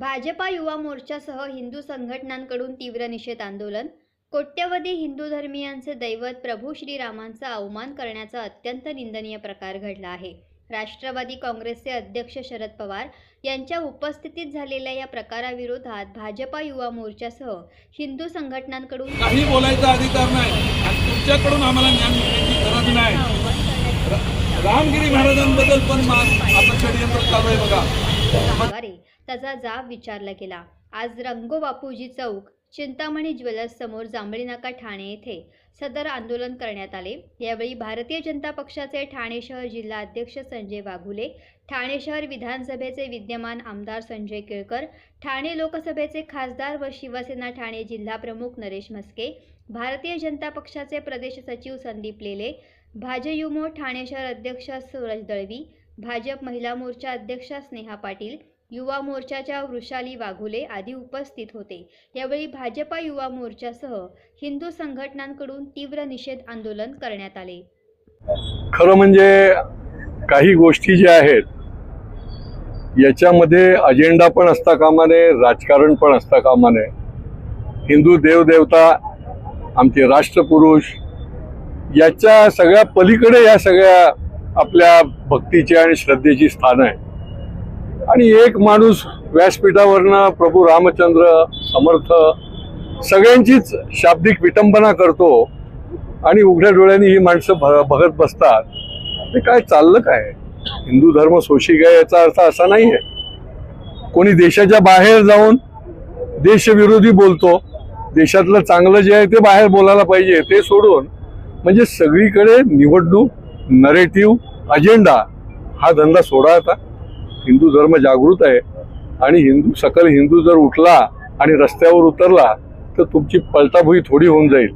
भाजपा युवा मोर्चासह हिंदू संघटनांकडून तीव्र निषेध आंदोलन कोट्यवधी हिंदू धर्मीयांचे दैवत प्रभू श्रीरामांचा अवमान करण्याचा अत्यंत निंदनीय प्रकार घडला आहे. राष्ट्रवादी काँग्रेसचे अध्यक्ष शरद पवार यांच्या उपस्थितीत झालेल्या या प्रकाराविरोधात भाजपा युवा मोर्चासह हिंदू संघटनांकडून काही बोलायचा अधिकार नाही आणि तुमच्याकडून आम्हाला ज्ञान मिळण्याची गरज नाही. रामगिरी महाराजांबद्दल पण मा- आता षडयंत्र चालू आहे बघा. त्याचा जाब विचारला गेला. आज रंगो बापूजी चौक चिंतामणी ज्वेलर्स समोर जांभळी नाका ठाणे येथे सदर आंदोलन करण्यात आले. यावेळी भारतीय जनता पक्षाचे ठाणे शहर जिल्हा अध्यक्ष संजय वाघुले ठाणे शहर विधानसभेचे विद्यमान आमदार संजय केळकर ठाणे लोकसभेचे खासदार व शिवसेना ठाणे जिल्हा प्रमुख नरेश म्हस्के भारतीय जनता पक्षाचे प्रदेश सचिव संदीप लेले भाजयुमो ठाणे शहर अध्यक्ष सूरज दळवी भाजप महिला मोर्चा अध्यक्षा स्नेहा पाटील युवा मोर्चाच्या वृषाली वाघुले आदी उपस्थित होते. यावेळी भाजपा युवा मोर्चासह हिंदू संघटनांकडून तीव्र निषेध आंदोलन करण्यात आले. खरं म्हणजे काही गोष्टी ज्या आहेत याच्यामध्ये अजेंडा पण असता कामा नये राजकारण पण असता कामा नये हिंदू देवदेवता आमचे राष्ट्रपुरुष याच्या सगळ्या पलीकडे या सगळ्या आपल्या भक्तीची आणि श्रद्धेची स्थानं आहे आणि एक माणूस व्यासपीठावरनं प्रभू रामचंद्र समर्थ सगळ्यांचीच शाब्दिक विटंबना करतो आणि उघड्या डोळ्यांनी ही माणसं भ- बघत बसतात ते काय चाललं काय? हिंदू धर्म सोशिक आहे याचा अर्थ असा नाही आहे कोणी देशाच्या बाहेर जाऊन देशविरोधी बोलतो देशातलं चांगलं जे आहे ते बाहेर बोलायला पाहिजे ते सोडून म्हणजे सगळीकडे निवडणूक नरेटिव्ह अजेंडा हा धंदा सोडा आता. हिंदू धर्म जागृत आहे आणि हिंदू सकल हिंदू जर उठला आणि रस्त्यावर उतरला तर तुमची पलटाभुई थोडी होऊन जाईल.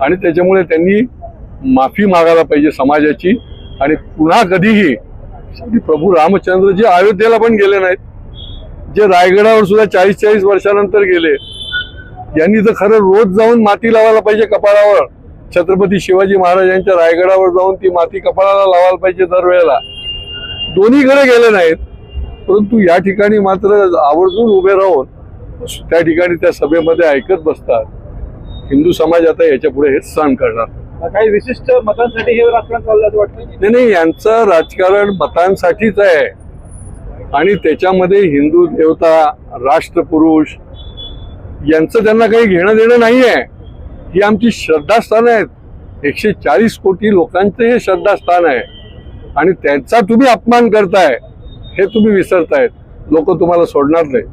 आणि त्याच्यामुळे त्यांनी माफी मागायला पाहिजे समाजाची. आणि पुन्हा कधीही प्रभू रामचंद्र जे अयोध्येला पण गेले नाहीत. जे रायगडावर सुद्धा चाळीस चाळीस वर्षानंतर गेले. यांनी तर खरं रोज जाऊन माती लावायला पाहिजे कपाळावर. छत्रपती शिवाजी महाराजांच्या रायगडावर जाऊन ती माती कपाळाला लावायला पाहिजे दरवेळेला. दोन्हीकडे गेले नाहीत. परंतु या ठिकाणी मात्र आवर्जून उभे राहून त्या ठिकाणी त्या सभेमध्ये ऐकत बसतात. हिंदू समाज आता याच्यापुढे हे सहन करणार काही विशिष्ट मतांसाठी हे राजकारण चाललं असं वाटतं नाही नाही यांचं राजकारण मतांसाठीच आहे. आणि त्याच्यामध्ये हिंदू देवता राष्ट्रपुरुष यांचं त्यांना काही घेणं देणं नाही आहे ही आमची श्रद्धास्थान आहेत. एकशे चाळीस कोटी लोकांचं हे श्रद्धास्थान आहे. आणि त्यांचा तुम्ही अपमान करताय. हे तुम्ही विसरतायत. लोक तुम्हाला सोडणार नाही